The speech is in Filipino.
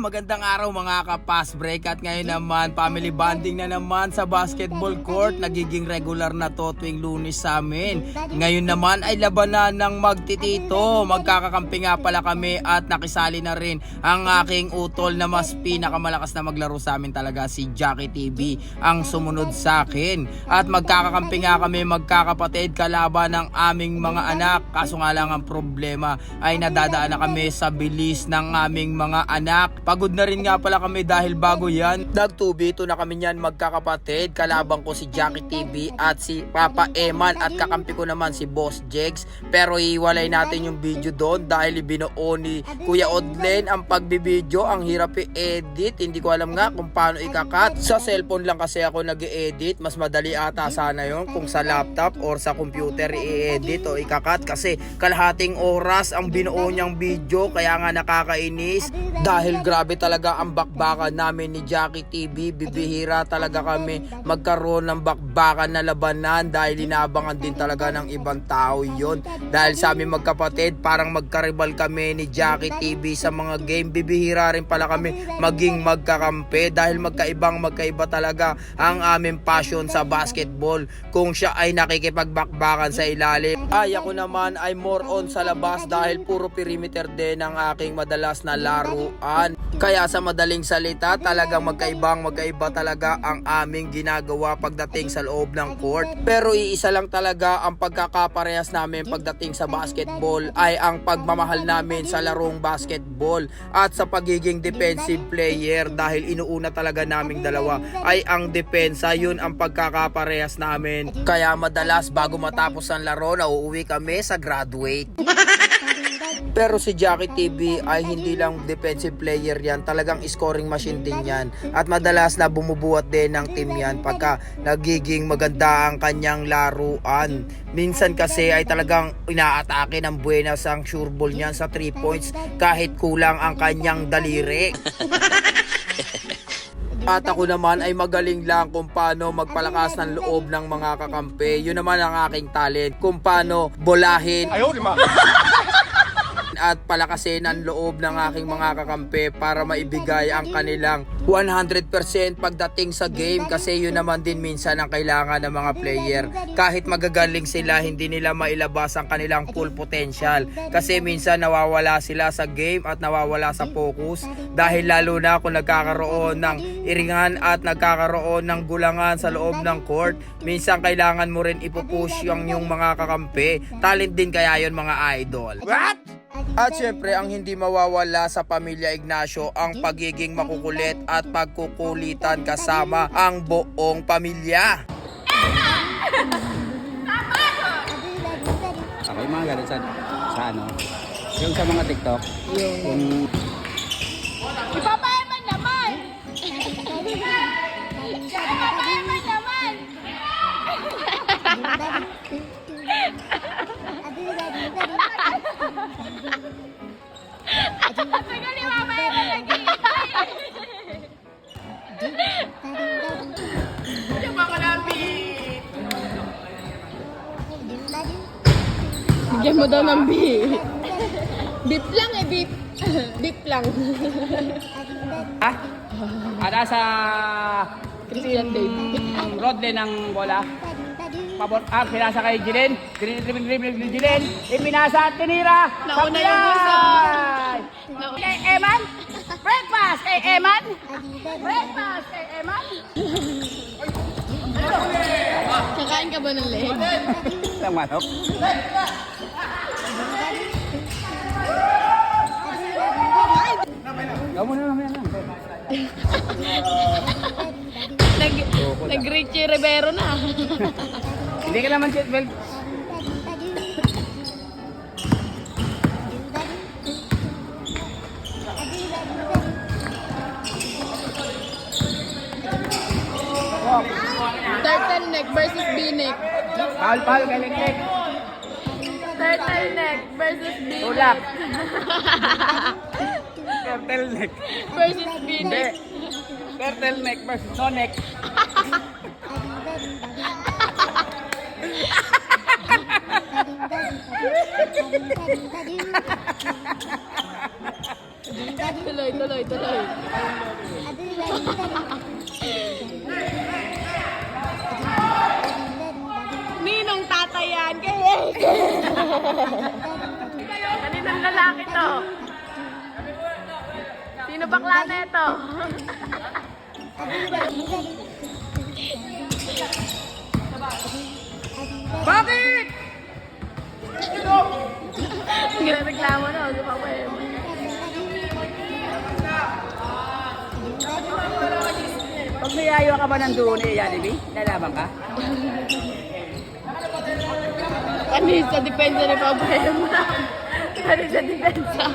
Magandang araw mga kapas break. At ngayon naman family bonding na naman sa basketball court. Nagiging regular na to tuwing lunes sa amin. Ngayon naman ay labanan ng magtitito. Magkakakampi nga pala kami at nakisali na rin ang aking utol na mas pinakamalakas na maglaro sa amin talaga si Jackie TV ang sumunod sa akin. At magkakakampi nga kami magkakapatid kalaban ng aming mga anak. Kaso nga lang ang problema ay nadadaan na kami sa bilis ng aming mga anak Pagod na rin nga pala kami dahil bago yan. Nagtubito na kami yan magkakapatid. Kalabang ko si Jackie TV at si Papa Eman at kakampi ko naman si Boss Jegs. Pero iwalay natin yung video doon dahil ibinuo ni Kuya Odlen ang pagbibideo. Ang hirap i-edit. Hindi ko alam nga kung paano ikakat. Sa cellphone lang kasi ako nag edit Mas madali ata sana yon kung sa laptop or sa computer i-edit o ikakat. Kasi kalahating oras ang binuo niyang video. Kaya nga nakakainis. Dahil grabe talaga ang bakbakan namin ni Jackie TV. Bibihira talaga kami magkaroon ng bakbakan na labanan dahil inaabangan din talaga ng ibang tao yon. Dahil sa amin magkapatid, parang magkaribal kami ni Jackie TV sa mga game. Bibihira rin pala kami maging magkakampi dahil magkaibang magkaiba talaga ang aming passion sa basketball. Kung siya ay nakikipagbakbakan sa ilalim. Ay ako naman ay more on sa labas dahil puro perimeter din ang aking madalas na laruan. Kaya sa madaling salita, talagang magkaibang magkaiba talaga ang aming ginagawa pagdating sa loob ng court. Pero iisa lang talaga ang pagkakaparehas namin pagdating sa basketball ay ang pagmamahal namin sa larong basketball at sa pagiging defensive player dahil inuuna talaga naming dalawa ay ang depensa yun ang pagkakaparehas namin. Kaya madalas bago matapos ang laro, nauuwi kami sa graduate. Pero si Jackie TV ay hindi lang defensive player yan, talagang scoring machine din yan. At madalas na bumubuhat din ng team yan pagka nagiging maganda ang kanyang laruan. Minsan kasi ay talagang inaatake ng Buenas ang sure ball niyan sa 3 points kahit kulang ang kanyang daliri. At ako naman ay magaling lang kung paano magpalakas ng loob ng mga kakampi. Yun naman ang aking talent. Kung paano bolahin at palakasin ang loob ng aking mga kakampi para maibigay ang kanilang 100% pagdating sa game kasi yun naman din minsan ang kailangan ng mga player. Kahit magagaling sila, hindi nila mailabas ang kanilang full potential kasi minsan nawawala sila sa game at nawawala sa focus dahil lalo na kung nagkakaroon ng iringan at nagkakaroon ng gulangan sa loob ng court, minsan kailangan mo rin ipupush yung, yung mga kakampi. Talent din kaya yun mga idol. What? At syempre, ang hindi mawawala sa pamilya Ignacio ang pagiging makukulit at pagkukulitan kasama ang buong pamilya. Yung mga ganun sa, sa ano, yung sa mga TikTok, yung Ipapayaman naman! Tagal ipapayaman lagi! Bigyan mo daw ng beef. Beef lang eh, beef. beef lang. ah, ada sa Christian Dave. um, Rodley ng bola. Pabor, ah, pinasa kay. Dribble, dribble, dribble, dribble, Jilin. Ipinasa at tinira. Nauna yung gusto. Kay Eman. Breakfast kay Eman. Breakfast kay Eman. Kakain ka ba ng leg? Ang manok. Mo na mamaya lang. Nag, nag-Richie Rivero na. Hindi ka naman seatbelt. Turtleneck versus V-neck. Paul, Paul, kay Lekek. Turtleneck versus V-neck. Tulak. Turtleneck. Versus. V-neck. Turtleneck versus no neck. Tuloy, tuloy, tuloy. Kaninang lalaki to? Sino bakla na ito? Bakit? Ginreklamo na. Di ba pa Pag niyayo ka ba ng dulo ni Jollibee, lalaban ka? inizia a dipendere proprio inizia a dipendere